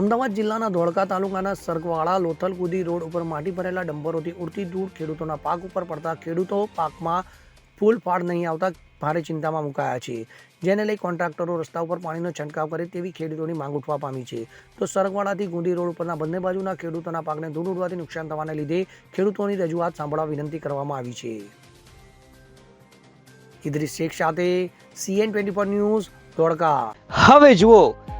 અમદાવાદ જિલ્લાના ધોળકા તાલુકાના સરગવાળા લોથલ કુદી રોડ ઉપર માટી ભરેલા ડંબરોથી ઉડતી ધૂળ ખેડૂતોના પાક ઉપર પડતા ખેડૂતો પાકમાં ફૂલ ફાળ નહીં આવતા ભારે ચિંતામાં મુકાયા છે. જેને લઈ કોન્ટ્રાક્ટરો રસ્તા ઉપર પાણીનો છંટકાવ કરે તેવી ખેડૂતોની માંગ ઉઠવા પામી છે. તો સરગવાડાથી ગુંદી રોડ ઉપરના બંને બાજુના ખેડૂતોના પાકને ધૂળ ઉડવાથી નુકસાન થવાને લીધે ખેડૂતોની રજૂઆત સાંભળવા વિનંતી કરવામાં આવી છે. ઇદ્રિસ શેખ સાથે CN twenty four news Dholka. હવે જુઓ